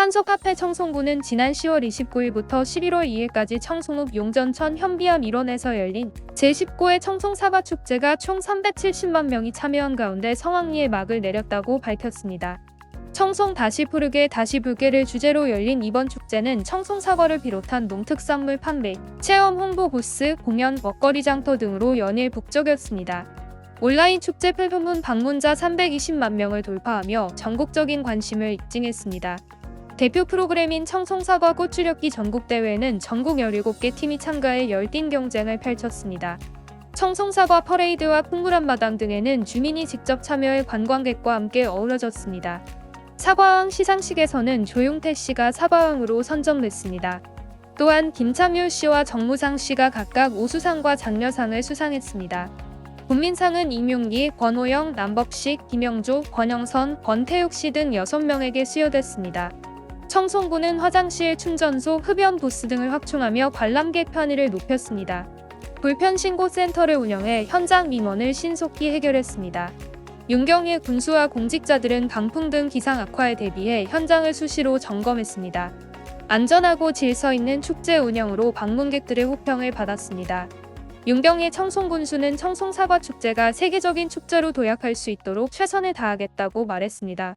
산소 카페 청송군은 지난 10월 29일부터 11월 2일까지 청송읍 용전천 현비암 일원에서 열린 제19회 청송 사과 축제가 총 370만 명이 참여한 가운데 성황리에 막을 내렸다고 밝혔습니다. 청송 다시 푸르게 다시 불게를 주제로 열린 이번 축제는 청송 사과를 비롯한 농특산물 판매, 체험 홍보 부스, 공연, 먹거리 장터 등으로 연일 북적였습니다. 온라인 축제 플랫폼은 방문자 320만 명을 돌파하며 전국적인 관심을 입증했습니다. 대표 프로그램인 청송사과 꽃주력기 전국대회는 전국 17개 팀이 참가해 열띤 경쟁을 펼쳤습니다. 청송사과 퍼레이드와 풍물한 마당 등에는 주민이 직접 참여해 관광객과 함께 어우러졌습니다. 사과왕 시상식에서는 조용태 씨가 사과왕으로 선정됐습니다. 또한 김참율 씨와 정무상 씨가 각각 우수상과 장려상을 수상했습니다. 국민상은 임용기, 권호영, 남법식, 김영조, 권영선, 권태욱 씨 등 6명에게 수여됐습니다. 청송군은 화장실, 충전소, 흡연 부스 등을 확충하며 관람객 편의를 높였습니다. 불편 신고 센터를 운영해 현장 민원을 신속히 해결했습니다. 윤경의 군수와 공직자들은 강풍 등 기상 악화에 대비해 현장을 수시로 점검했습니다. 안전하고 질서 있는 축제 운영으로 방문객들의 호평을 받았습니다. 윤경의 청송군수는 청송사과축제가 세계적인 축제로 도약할 수 있도록 최선을 다하겠다고 말했습니다.